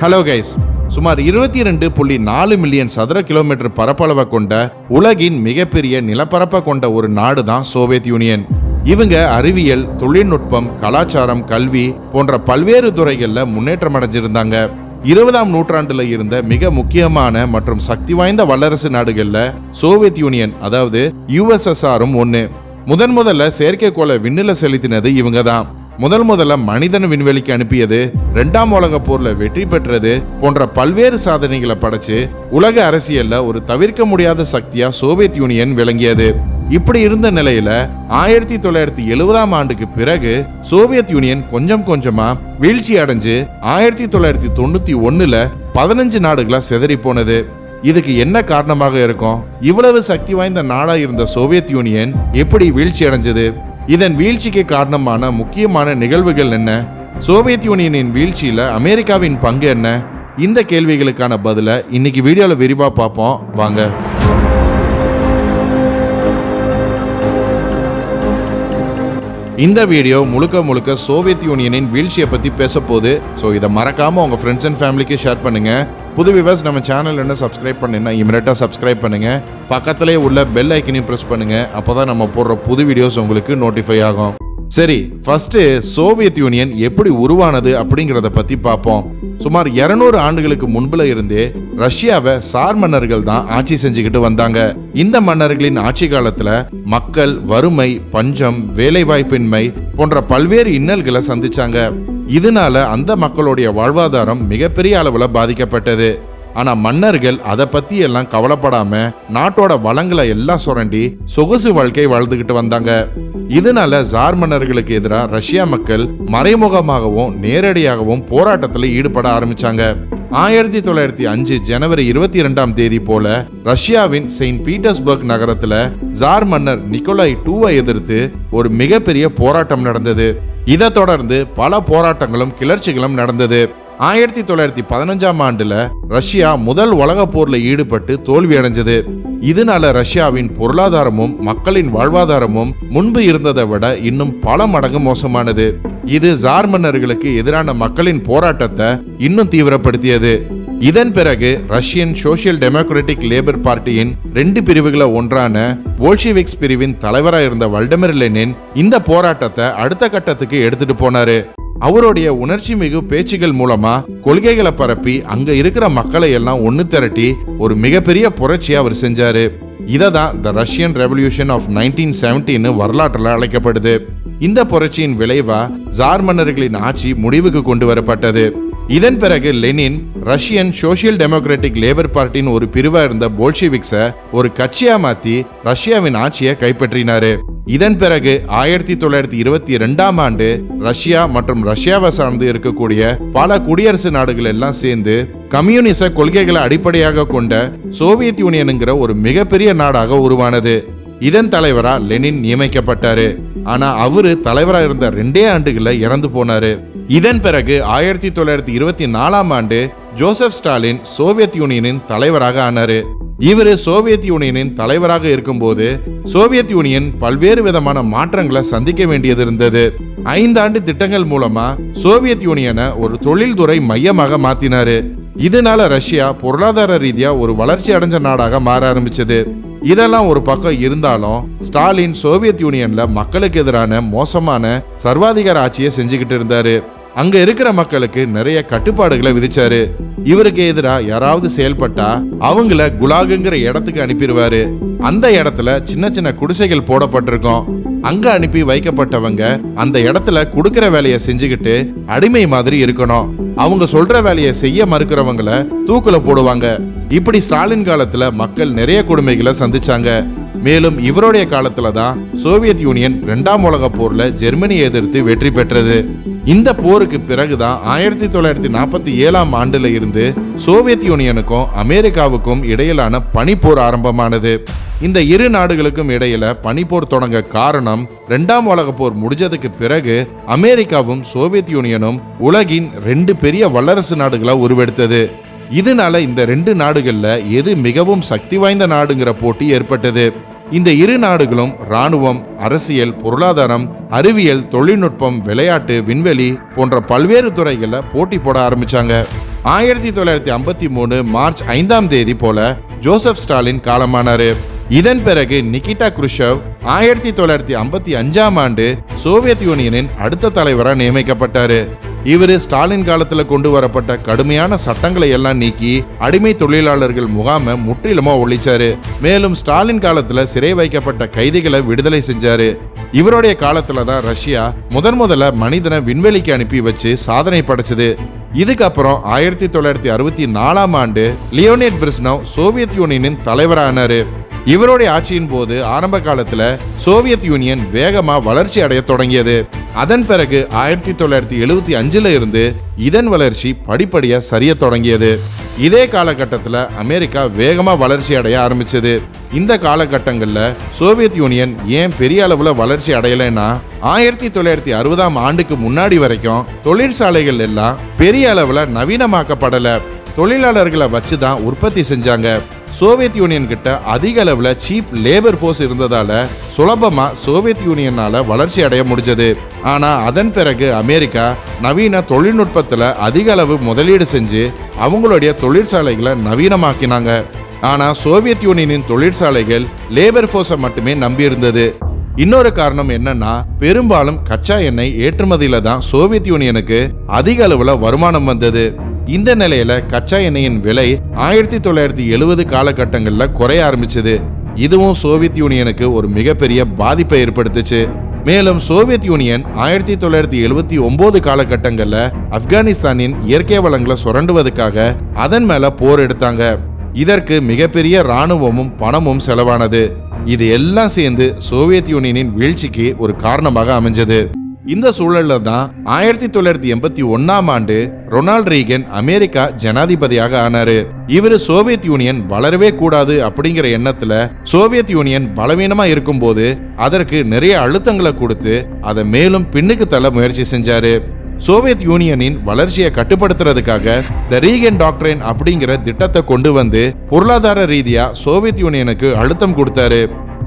Hello guys சுமார் இருபத்தி ரெண்டு புள்ளி நாலு மில்லியன் சதுர கிலோமீட்டர் பரப்பளவை கொண்ட உலகின் மிகப்பெரிய நிலப்பரப்பை கொண்ட ஒரு நாடு தான் சோவியத் யூனியன். இவங்க அறிவியல் தொழில்நுட்பம் கலாச்சாரம் கல்வி போன்ற பல்வேறு துறைகளில் முன்னேற்றம் அடைஞ்சிருந்தாங்க. இருபதாம் நூற்றாண்டுல இருந்த மிக முக்கியமான மற்றும் சக்தி வாய்ந்த வல்லரசு நாடுகளில் சோவியத் யூனியன் அதாவது யுஎஸ்எஸ்ஆரும் ஒன்று முதன் முதல்ல செயற்கைக்கோளை விண்ணில செலுத்தினது இவங்க தான் முதல் முதல்ல மனிதன் விண்வெளிக்கு அனுப்பியது ரெண்டாம் உலக போர்ல வெற்றி பெற்றது போன்ற பல்வேறு சாதனைகளை படைச்சு உலக அரசியல்ல ஒரு தவிர்க்க முடியாத சக்தியா சோவியத் யூனியன் விளங்கியது. இப்படி இருந்த நிலையில ஆயிரத்தி தொள்ளாயிரத்தி எழுபதாம் ஆண்டுக்கு பிறகு சோவியத் யூனியன் கொஞ்சம் கொஞ்சமா வீழ்ச்சி அடைஞ்சு ஆயிரத்தி தொள்ளாயிரத்தி தொண்ணூத்தி ஒண்ணுல பதினஞ்சு நாடுகளா செதறி போனது. இதுக்கு என்ன காரணமாக இருக்கும்? இவ்வளவு சக்தி வாய்ந்த நாடா இருந்த சோவியத் யூனியன் எப்படி வீழ்ச்சி அடைஞ்சது? இதன் வீழ்ச்சிக்கு காரணமான முக்கியமான நிகழ்வுகள் என்ன? சோவியத் யூனியனின் வீழ்ச்சியில் அமெரிக்காவின் பங்கு என்ன? இந்த கேள்விகளுக்கான பதிலை இன்னைக்கு வீடியோவில் விரிவாக பார்ப்போம். வாங்க. இந்த வீடியோ முழுக்க முழுக்க சோவியத் யூனியனின் வீழ்ச்சியை பற்றி பேச போகுது ஸோ இதை மறக்காமல் உங்கள் ஃப்ரெண்ட்ஸ் அண்ட் ஃபேமிலிக்கு ஷேர் பண்ணுங்கள் புது விவர்ஸ் நம்ம சேனல் என்ன சப்ஸ்கிரைப் பண்ணுன்னா இமிடியட்டா சப்ஸ்கிரைப் பண்ணுங்க. பக்கத்திலே உள்ள பெல் ஐக்கனையும் ப்ரெஸ் பண்ணுங்கள் அப்போ தான் நம்ம போடுற புது வீடியோஸ் உங்களுக்கு நோட்டிஃபை ஆகும். சரி ஃபர்ஸ்ட் சோவியத் யூனியன் எப்படி உருவானது அப்படிங்கிறத பத்தி பார்ப்போம் சுமார் 200 ஆண்டுகளுக்கு முன்புல இருந்தே ரஷ்யாவை சார் மன்னர்கள் தான் ஆட்சி செஞ்சுக்கிட்டு வந்தாங்க. இந்த மன்னர்களின் ஆட்சி காலத்துல மக்கள் வறுமை பஞ்சம் வேலைவாய்ப்பின்மை போன்ற பல்வேறு இன்னல்களை சந்திச்சாங்க. இதனால அந்த மக்களுடைய வாழ்வாதாரம் மிகப்பெரிய அளவுல பாதிக்கப்பட்டது. ஆனால் மன்னர்கள் அதை பற்றி எல்லாம் கவலைப்படாம நாட்டோட வளங்களை எல்லாம் சுரண்டி சொகுசு வாழ்க்கை வாழ்ந்துக்கிட்டு வந்தாங்க. இதனால ஜார் மன்னர்களுக்கு எதிராக ரஷ்யா மக்கள் மறைமுகமாகவும் நேரடியாகவும் போராட்டத்தில் ஈடுபட ஆரம்பிச்சாங்க. ஆயிரத்தி தொள்ளாயிரத்தி அஞ்சு ஜனவரி இருபத்தி இரண்டாம் தேதி போல ரஷ்யாவின் செயின்ட் பீட்டர்ஸ்பர்க் நகரத்துல ஜார் மன்னர் நிக்கோலாய் டூவை எதிர்த்து ஒரு மிகப்பெரிய போராட்டம் நடந்தது. இதை தொடர்ந்து பல போராட்டங்களும் கிளர்ச்சிகளும் நடந்தது. ஆயிரத்தி தொள்ளாயிரத்தி பதினஞ்சாம் ஆண்டுல ரஷ்யா முதல் உலக போர்ல ஈடுபட்டு தோல்வி அடைஞ்சது இதனால ரஷ்யாவின் பொருளாதாரமும் மக்களின் வாழ்வாதாரமும் முன்பு இருந்ததை விட இன்னும் பல மடங்கு மோசமானது. இது ஜார் மன்னர்களுக்கு எதிரான மக்களின் போராட்டத்தை இன்னும் தீவிரப்படுத்தியது. இதன் பிறகு ரஷ்யன் சோசியல் டெமோக்ராட்டிக் லேபர் பார்ட்டியின் ரெண்டு பிரிவுகளை ஒன்றான போல்ஷிவிக்ஸ் பிரிவின் தலைவராக இருந்த வல்டமர் லெனின் இந்த போராட்டத்தை அடுத்த கட்டத்துக்கு எடுத்துட்டு போனாரு. அவருடைய உணர்ச்சி மிகு பேச்சுகள் மூலமா கொள்கைகளை பரப்பி அங்க இருக்கிற மக்களை எல்லாம் ஒன்னு திரட்டி ஒரு மிகப்பெரிய புரட்சியை அவர் செஞ்சாரு. இதை தான் the Russian revolution of nineteen seventeen வரலாற்றில் அழைக்கப்படுது. இந்த புரட்சியின் விளைவா ஜார் மன்னர்களின் ஆட்சி முடிவுக்கு கொண்டு வரப்பட்டது. இதன் பிறகு Lenin Russian social democratic labour பார்ட்டியின் ஒரு பிரிவா இருந்த போல்ஷிவிக்ஸ ஒரு கட்சியா மாத்தி ரஷ்யாவின் ஆட்சியை கைப்பற்றினாரு. இதன் பிறகு ஆயிரத்தி தொள்ளாயிரத்தி இருபத்தி ரெண்டாம் ஆண்டு ரஷ்யா மற்றும் ரஷ்யாவை சார்ந்து இருக்கக்கூடிய பல குடியரசு நாடுகள் எல்லாம் சேர்ந்து கம்யூனிச கொள்கைகளை அடிப்படையாக கொண்ட சோவியத் யூனியனுங்கிற ஒரு மிகப்பெரிய நாடாக உருவானது. இதன் தலைவரா லெனின் நியமிக்கப்பட்டாரு. ஆனா அவரு தலைவரா இருந்த ரெண்டே ஆண்டுகள்ல இறந்து போனாரு. இதன் பிறகு ஆயிரத்தி தொள்ளாயிரத்தி இருபத்தி நாலாம் ஆண்டு ஜோசப் ஸ்டாலின் சோவியத் யூனியனின் தலைவராக ஆனாரு. இவர் சோவியத் யூனியனின் தலைவராக இருக்கும்போது சோவியத் யூனியன் பல்வேறு விதமான மாற்றங்களை சந்திக்க வேண்டியது இருந்தது. ஐந்தாண்டு திட்டங்கள் மூலமா சோவியத் யூனியனை ஒரு தொழில்துறை மையமாக மாத்தினாரு. இதனால ரஷ்யா பொருளாதார ரீதியா ஒரு வளர்ச்சி அடைஞ்ச நாடாக மாற ஆரம்பிச்சது. இதெல்லாம் ஒரு பக்கம் இருந்தாலும் ஸ்டாலின் சோவியத் யூனியன்ல மக்களுக்கு எதிரான மோசமான சர்வாதிகார ஆட்சியை செஞ்சுக்கிட்டு இருந்தாரு. அங்க இருக்கிற மக்களுக்கு நிறைய கட்டுப்பாடுகளை விதிச்சாரு. இவருக்கு எதிராக யாராவது செயல்பட்டா அவங்கள குலாகுங்கிற இடத்துக்கு அனுப்பிடுவாரு. அந்த இடத்துல சின்ன சின்ன குடிசைகள் போடப்பட்டிருக்கும். அங்க அனுப்பி வைக்கப்பட்டவங்க அந்த இடத்துல கொடுக்கிற வேலையை செஞ்சுக்கிட்டு அடிமை மாதிரி இருக்கணும். அவங்க சொல்ற வேலையை செய்ய மறுக்கிறவங்கள தூக்குல போடுவாங்க. இப்படி ஸ்டாலின் காலத்துல மக்கள் நிறைய கொடுமைகளை சந்திச்சாங்க. மேலும் இவருடைய காலத்துல தான் சோவியத் யூனியன் இரண்டாம் உலக போர்ல ஜெர்மனியை எதிர்த்து வெற்றி பெற்றது. இந்த போருக்கு பிறகுதான் ஆயிரத்தி தொள்ளாயிரத்தி நாற்பத்தி ஏழாம் ஆண்டுல இருந்து சோவியத் யூனியனுக்கும் அமெரிக்காவுக்கும் இடையிலான பனிப்போர் ஆரம்பமானது. இந்த இரு நாடுகளுக்கும் இடையில பனிப்போர் தொடங்க காரணம் ரெண்டாம் உலக போர் முடிஞ்சதுக்கு பிறகு அமெரிக்காவும் சோவியத் யூனியனும் உலகின் ரெண்டு பெரிய வல்லரசு நாடுகளா உருவெடுத்தது. இதனால இந்த ரெண்டு நாடுகளில் எது மிகவும் சக்தி வாய்ந்த நாடுங்கிற போட்டி ஏற்பட்டது. இந்த இரு நாடுகளும் ராணுவம் அரசியல் பொருளாதாரம் அறிவியல் தொழில்நுட்பம் விளையாட்டு விண்வெளி போன்ற பல்வேறு துறைகளில் போட்டி போட ஆரம்பிச்சாங்க. ஆயிரத்தி தொள்ளாயிரத்தி ஐம்பத்தி மூணு மார்ச் ஐந்தாம் தேதி போல ஜோசப் ஸ்டாலின் காலமானாரு. இதன் பிறகு நிகிட்டா குருஷவ் ஆயிரத்தி தொள்ளாயிரத்தி ஐம்பத்தி அஞ்சாம் ஆண்டு சோவியத் யூனியனின் அடுத்த தலைவராக நியமிக்கப்பட்டாரு. இவர் ஸ்டாலின் காலத்தில் கொண்டு வரப்பட்ட கடுமையான சட்டங்களை எல்லாம் நீக்கி அடிமை தொழிலாளர்கள் முகாமை முற்றிலுமா ஒழிச்சாரு. மேலும் ஸ்டாலின் காலத்தில் சிறை வைக்கப்பட்ட கைதிகளை விடுதலை செஞ்சாரு. இவருடைய காலத்துல தான் ரஷ்யா முதன் முதல்ல மனிதனை விண்வெளிக்கு அனுப்பி வச்சு சாதனை படைச்சது. இதுக்கப்புறம் ஆயிரத்தி தொள்ளாயிரத்தி அறுபத்தி நாலாம் ஆண்டு லியோனேட் பிரிஸ்னவ் சோவியத் யூனியனின் தலைவரானாரு. இவருடைய ஆட்சியின் போது ஆரம்ப காலத்துல சோவியத் யூனியன் வேகமா வளர்ச்சி அடைய தொடங்கியது. அதன் பிறகு ஆயிரத்தி தொள்ளாயிரத்தி எழுபத்தி அஞ்சுல இருந்து இதன் வளர்ச்சி படிப்படியா சரிய தொடங்கியது. இதே காலகட்டத்தில் அமெரிக்கா வேகமாக வளர்ச்சி அடைய ஆரம்பிச்சது. இந்த காலகட்டங்களில் சோவியத் யூனியன் ஏன் பெரிய அளவில் வளர்ச்சி அடையலைன்னா ஆயிரத்தி தொள்ளாயிரத்தி அறுபதாம் ஆண்டுக்கு முன்னாடி வரைக்கும் தொழிற்சாலைகள் எல்லாம் பெரிய அளவில் நவீனமாக்கப்படலை. தொழிலாளர்களை வச்சு தான் உற்பத்தி செஞ்சாங்க. சோவியத் யூனியன் கிட்ட அதிக அளவில் சீப் லேபர் ஃபோர்ஸ் இருந்ததால சுலபமா சோவியத் யூனியனால வளர்ச்சி அடைய முடிஞ்சது. ஆனா அதன் பிறகு அமெரிக்கா நவீன தொழில்நுட்பத்துல அதிக அளவு முதலீடு செஞ்சு அவங்களுடைய தொழிற்சாலைகளை நவீனமாக்கினாங்க. ஆனா சோவியத் யூனியனின் தொழிற்சாலைகள் லேபர் ஃபோர்ஸை மட்டுமே நம்பியிருந்தது இன்னொரு காரணம் என்னன்னா பெரும்பாலும் கச்சா எண்ணெய் ஏற்றுமதியில தான் சோவியத் யூனியனுக்கு அதிக அளவுல வருமானம் வந்தது. இந்த நிலையில கச்சா எண்ணெயின் விலை ஆயிரத்தி தொள்ளாயிரத்தி எழுபது காலகட்டங்களில் குறைய ஆரம்பிச்சது. இதுவும் சோவியத் யூனியனுக்கு ஒரு மிகப்பெரிய பாதிப்பை ஏற்படுத்துச்சு. மேலும் சோவியத் யூனியன் ஆயிரத்தி தொள்ளாயிரத்தி எழுபத்தி ஒன்பது காலகட்டங்களில் ஆப்கானிஸ்தானின் இயற்கை வளங்களை சுரண்டுவதற்காக அதன் மேல போர் எடுத்தாங்க. இதற்கு மிகப்பெரிய ராணுவமும் பணமும் செலவானது. இது எல்லாம் சேர்ந்து சோவியத் யூனியனின் வீழ்ச்சிக்கு ஒரு காரணமாக அமைஞ்சது. இந்த சூழல்ல தான் ஆயிரத்தி தொள்ளாயிரத்தி எண்பத்தி ஒன்னாம் ஆண்டு ரொனால்ட் ரீகன் அமெரிக்கா ஜனாதிபதியாக ஆனாரு. இவர் சோவியத் யூனியன் வளரவே கூடாது அப்படிங்கிற எண்ணத்துல சோவியத் யூனியன் பலவீனமா இருக்கும்போது அதற்கு நிறைய அழுத்தங்களை கொடுத்து அதை மேலும் பின்னுக்கு தள்ள முயற்சி செஞ்சாரு. சோவியத் யூனியனின் வளர்ச்சியை கட்டுப்படுத்துறதுக்காக த ரீகன் டாக்டரின் அப்படிங்கிற திட்டத்தை கொண்டு வந்து பொருளாதார ரீதியா சோவியத் யூனியனுக்கு அழுத்தம் கொடுத்தாரு.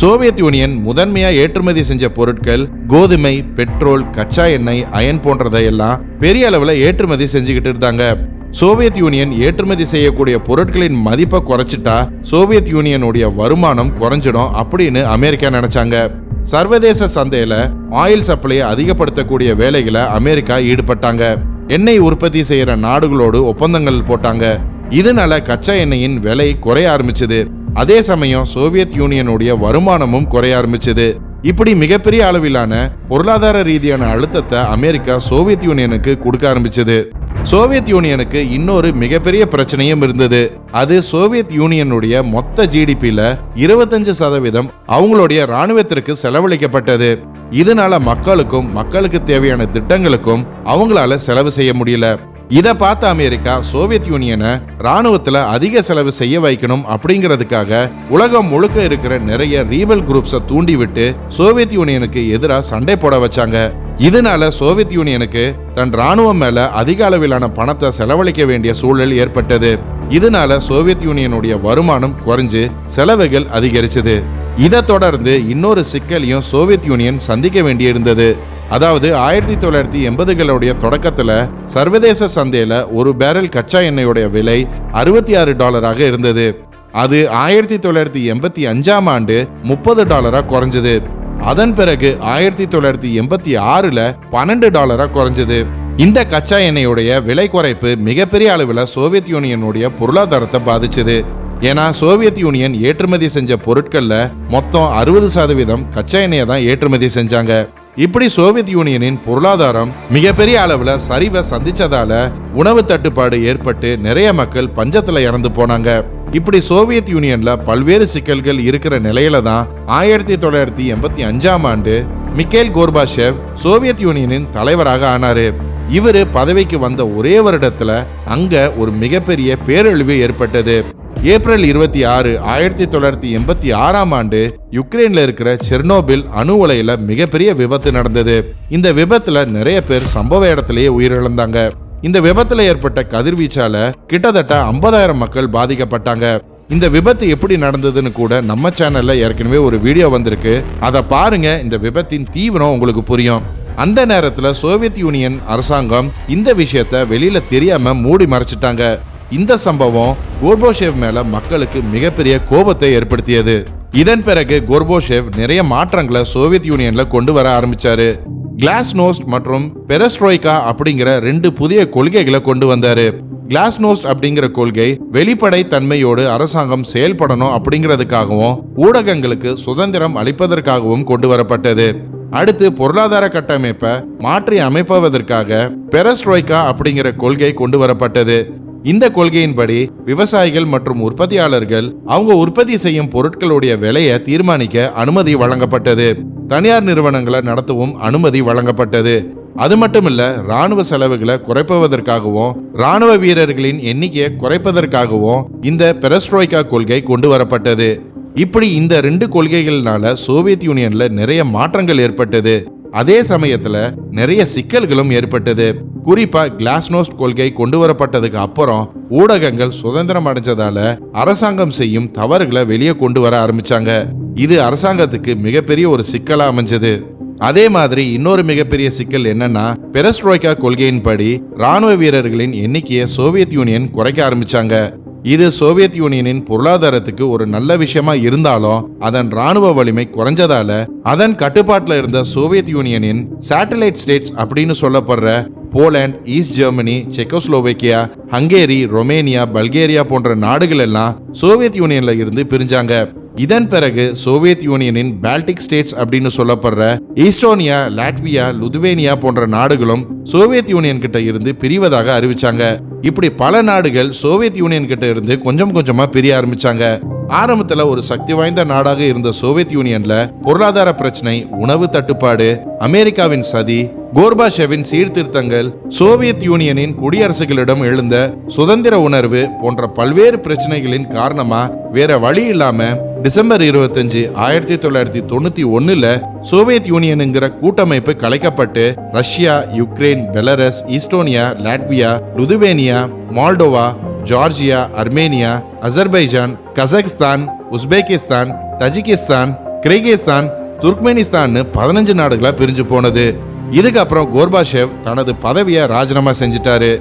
சோவியத் யூனியன் முதன்மையா ஏற்றுமதி செஞ்ச பொருட்கள் கோதுமை பெட்ரோல் கச்சா எண்ணெய் அயன் போன்றதையெல்லாம் பெரிய அளவுல ஏற்றுமதி செஞ்சுக்கிட்டு இருந்தாங்க. சோவியத் யூனியன் ஏற்றுமதி செய்யக்கூடிய பொருட்களின் மதிப்பை குறைச்சிட்டா சோவியத் யூனியனுடைய வருமானம் குறைஞ்சிடும் அப்படின்னு அமெரிக்கா நினைச்சாங்க. சர்வதேச சந்தையில ஆயில் சப்ளையை அதிகப்படுத்தக்கூடிய வேலைகளை அமெரிக்கா ஈடுபட்டாங்க. எண்ணெய் உற்பத்தி செய்யற நாடுகளோடு ஒப்பந்தங்கள் போட்டாங்க. இதனால கச்சா எண்ணெயின் விலை குறைய ஆரம்பிச்சது. அதே சமயம் சோவியத் யூனியனுடைய வருமானமும் குறைய ஆரம்பிச்சது. இப்படி மிகப்பெரிய அளவிலான பொருளாதார ரீதியான அழுத்தத்தை அமெரிக்கா சோவியத் யூனியனுக்கு கொடுக்க ஆரம்பிச்சது. சோவியத் யூனியனுக்கு இன்னொரு மிகப்பெரிய பிரச்சனையும் இருந்தது. அது சோவியத் யூனியனுடைய மொத்த ஜிடிபியில இருபத்தஞ்சு சதவீதம் அவங்களுடைய ராணுவத்திற்கு செலவழிக்கப்பட்டது. இதனால மக்களுக்கும் மக்களுக்கு தேவையான திட்டங்களுக்கும் அவங்களால செலவு செய்ய முடியல. இதை பார்த்த அமெரிக்கா சோவியத் யூனியனை ராணுவத்தில் அதிக செலவு செய்ய வைக்கணும் அப்படிங்கிறதுக்காக உலகம் முழுக்க இருக்கிற நிறைய ரீபல் குரூப்ஸை தூண்டிவிட்டு சோவியத் யூனியனுக்கு எதிராக சண்டை போட வச்சாங்க. இதனால சோவியத் யூனியனுக்கு தன் ராணுவம் மேல அதிக அளவிலான பணத்தை செலவழிக்க வேண்டிய சூழல் ஏற்பட்டது. இதனால சோவியத் யூனியனுடைய வருமானம் குறைஞ்சு செலவுகள் அதிகரிச்சது. இதை தொடர்ந்து இன்னொரு சிக்கலையும் சோவியத் யூனியன் சந்திக்க வேண்டியிருந்தது. அதாவது ஆயிரத்தி தொள்ளாயிரத்தி எண்பதுகளுடைய தொடக்கத்தில் சர்வதேச சந்தையில் ஒரு பேரல் கச்சா எண்ணெயோடைய விலை அறுபத்தி ஆறு டாலராக இருந்தது. அது ஆயிரத்தி தொள்ளாயிரத்தி எண்பத்தி அஞ்சாம் ஆண்டு முப்பது டாலராக குறைஞ்சது. அதன் பிறகு ஆயிரத்தி தொள்ளாயிரத்தி எண்பத்தி ஆறில் பன்னெண்டு டாலராக குறைஞ்சது. இந்த கச்சா எண்ணெயுடைய விலை குறைப்பு மிகப்பெரிய அளவில் சோவியத் யூனியனுடைய பொருளாதாரத்தை பாதிச்சது. ஏன்னா சோவியத் யூனியன் ஏற்றுமதி செஞ்ச பொருட்களில் மொத்தம் அறுபது சதவீதம் கச்சா எண்ணெயை தான் ஏற்றுமதி செஞ்சாங்க. இப்படி சோவியத் யூனியனின் பொருளாதாரம் மிகப்பெரிய அளவில் சரிவை சந்திச்சதால உணவு தட்டுப்பாடு ஏற்பட்டு நிறைய மக்கள் பஞ்சத்தில் இறந்து போனாங்க. இப்படி சோவியத் யூனியன்ல பல்வேறு சிக்கல்கள் இருக்கிற நிலையில தான் ஆயிரத்தி தொள்ளாயிரத்தி எண்பத்தி அஞ்சாம் ஆண்டு மிக்கேல் கோர்பாஷேவ் சோவியத் யூனியனின் தலைவராக ஆனாரு. இவர் பதவிக்கு வந்த ஒரே வருடத்துல அங்க ஒரு மிகப்பெரிய பேரழிவு ஏற்பட்டது. ஏப்ரல் இருபத்தி ஆறு ஆயிரத்தி தொள்ளாயிரத்தி எண்பத்தி ஆறாம் ஆண்டு யுக்ரைன்ல இருக்கிற செர்னோபில் அணு உலையில மிகப்பெரிய விபத்து நடந்தது. இந்த விபத்துல நிறைய பேர் சம்பவ இடத்திலேயே உயிரிழந்தாங்க. இந்த விபத்துல ஏற்பட்ட கதிர்வீச்சால கிட்டத்தட்ட ஐம்பதாயிரம் மக்கள் பாதிக்கப்பட்டாங்க. இந்த விபத்து எப்படி நடந்ததுன்னு கூட நம்ம சேனல்ல ஏற்கனவே ஒரு வீடியோ வந்திருக்கு. அதை பாருங்க இந்த விபத்தின் தீவிரம் உங்களுக்கு புரியும். அந்த நேரத்துல சோவியத் யூனியன் அரசாங்கம் இந்த விஷயத்த வெளியில தெரியாம மூடி மறைச்சிட்டாங்க. இந்த சம்பவம் கோர்போஷேவ் மேல மக்களுக்கு மிகப்பெரிய கோபத்தை ஏற்படுத்தியது. இதன் பிறகு கோர்போஷேவ் நிறைய மாற்றங்களை சோவியத் யூனியன்ல கொண்டு வர ஆரம்பிச்சாரு. கிளாஸ்னோஸ்ட் மற்றும் பெரஸ்ட்ரோய்கா அப்படிங்கிற ரெண்டு புதிய கொள்கைகளை கொண்டு வந்தாரு. கிளாஸ்னோஸ்ட் அப்படிங்கிற கொள்கை வெளிப்படை தன்மையோடு அரசாங்கம் செயல்படணும் அப்படிங்கிறதுக்காகவும் ஊடகங்களுக்கு சுதந்திரம் அளிப்பதற்காகவும் கொண்டு வரப்பட்டது. அடுத்து பொருளாதார கட்டமைப்பை மாற்றி அமைப்பதற்காக பெரஸ்ட்ரோய்கா அப்படிங்கிற கொள்கை கொண்டு வரப்பட்டது. இந்த கொள்கையின்படி விவசாயிகள் மற்றும் உற்பத்தியாளர்கள் அவங்க உற்பத்தி செய்யும் பொருட்களுடைய விலையை தீர்மானிக்க அனுமதி வழங்கப்பட்டது. தனியார் நிறுவனங்களை நடத்தவும் அனுமதி வழங்கப்பட்டது. அது மட்டுமில்ல ராணுவ செலவுகளை குறைப்பதற்காகவும் ராணுவ வீரர்களின் எண்ணிக்கையை குறைப்பதற்காகவும் இந்த பெரஸ்ட்ரோய்கா கொள்கை கொண்டு வரப்பட்டது. இப்படி இந்த ரெண்டு கொள்கைகள்னால சோவியத் யூனியன்ல நிறைய மாற்றங்கள் ஏற்பட்டது. அதே சமயத்துல நிறைய சிக்கல்களும் ஏற்பட்டது. குறிப்பாக கிளாஸ்னோஸ்ட் கொள்கை கொண்டு வரப்பட்டதுக்கு அப்புறம் ஊடகங்கள் சுதந்திரம் அடைஞ்சதால அரசாங்கம் செய்யும் தவறுகளை வெளியே கொண்டு வர ஆரம்பிச்சாங்க. இது அரசாங்கத்துக்கு மிகப்பெரிய ஒரு சிக்கலா அமைஞ்சது. அதே மாதிரி இன்னொரு மிகப்பெரிய சிக்கல் என்னன்னா பெரஸ்ட்ரோய்கா கொள்கையின்படி ராணுவ வீரர்களின் எண்ணிக்கையை சோவியத் யூனியன் குறைக்க ஆரம்பிச்சாங்க. இது சோவியத் யூனியனின் பொருளாதாரத்துக்கு ஒரு நல்ல விஷயமா இருந்தாலும் அதன் ராணுவ வலிமை குறைஞ்சதால அதன் கட்டுப்பாட்டில் இருந்த சோவியத் யூனியனின் சேட்டலைட் ஸ்டேட்ஸ் அப்படின்னு சொல்லப்படுற Poland East Germany Czechoslovakia Hungary Romania Bulgaria போன்ற நாடுகள் எல்லாம் சோவியத் யூனியன்ல இருந்து பிரிஞ்சாங்க. இதன் பிறகு சோவியத் யூனியனின் பால்டிக் ஸ்டேட்ஸ் அப்படின்னு சொல்லப்படுற ஈஸ்டோனியா லாட்வியா லுதுவேனியா போன்ற நாடுகளும் சோவியத் யூனியன் கிட்ட இருந்து பிரிவதாக அறிவிச்சாங்க. இப்படி பல நாடுகள் சோவியத் யூனியன் கிட்ட இருந்து கொஞ்சம் கொஞ்சமா பிரிய ஆரம்பிச்சாங்க. ஆரம்பத்துல ஒரு சக்தி வாய்ந்த நாடாக இருந்த சோவியத் யூனியன்ல பொருளாதார பிரச்சனை உணவு தட்டுப்பாடு அமெரிக்காவின் சதி கோர்பாஷெவின் சீர்திருத்தங்கள் சோவியத் யூனியனின் குடியரசுகளிடம் எழுந்த சுதந்திர உணர்வு போன்ற பல்வேறு பிரச்சனைகளின் காரணமா வேற வழி இல்லாம டிசம்பர் இருபத்தஞ்சு ஆயிரத்தி தொள்ளாயிரத்தி தொண்ணூற்றி ஒன்றில் சோவியத் யூனியனுங்கிற கூட்டமைப்பு கலைக்கப்பட்டு Russia Ukraine Belarus Estonia Latvia Lithuania Moldova Georgia Armenia Azerbaijan Kazakhstan Uzbekistan Tajikistan Kyrgyzstan Turkmenistan பதினஞ்சு நாடுகளாக பிரிஞ்சு போனது. இதுக்கப்புறம் கோர்பாஷேவ் தனது பதவியை ராஜினாமா செஞ்சிட்டாரு.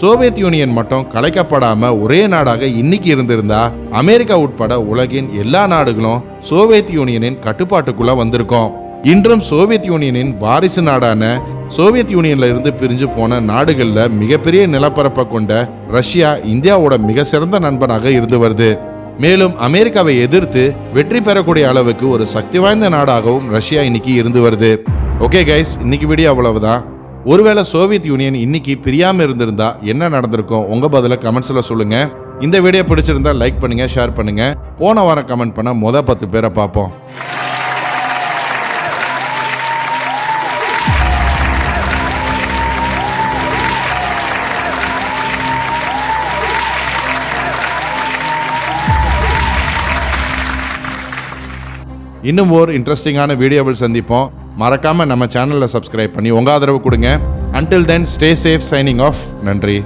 சோவியத் யூனியன் மட்டும் கலைக்கப்படாம ஒரே நாடாக இன்னைக்கு இருந்திருந்தா அமெரிக்கா உட்பட உலகின் எல்லா நாடுகளும் சோவியத் யூனியனின் கட்டுப்பாட்டுக்குள்ள வந்திருக்கும். இன்றும் சோவியத் யூனியனின் வாரிசு நாடான சோவியத் யூனியன்ல இருந்து பிரிஞ்சு போன நாடுகள்ல மிகப்பெரிய நிலப்பரப்பை கொண்ட ரஷ்யா இந்தியாவோட மிக சிறந்த நண்பனாக இருந்து வருது. மேலும் அமெரிக்காவை எதிர்த்து வெற்றி பெறக்கூடிய அளவுக்கு ஒரு சக்தி வாய்ந்த நாடாகவும் ரஷ்யா இன்னைக்கு இருந்து வருது. ஓகே கைஸ் இன்னைக்கு வீடியோ அவ்வளவுதான். ஒருவேளை சோவியத் யூனியன் இன்னைக்கு பிரியாம இருந்திருந்தா என்ன நடந்திருக்கும்? உங்க பதில கமெண்ட்ஸ்ல சொல்லுங்க. இந்த வீடியோ பிடிச்சிருந்தா லைக் பண்ணுங்க ஷேர் பண்ணுங்க. போன வாரம் கமெண்ட் பண்ண மொத பத்து பேரை பார்ப்போம். இன்னும் ஒரு இன்ட்ரெஸ்டிங்கான வீடியோவில் சந்திப்போம். மறக்காமல் நம்ம சேனலில் சப்ஸ்கிரைப் பண்ணி உங்கள் ஆதரவு கொடுங்க. Until then stay safe signing off நன்றி.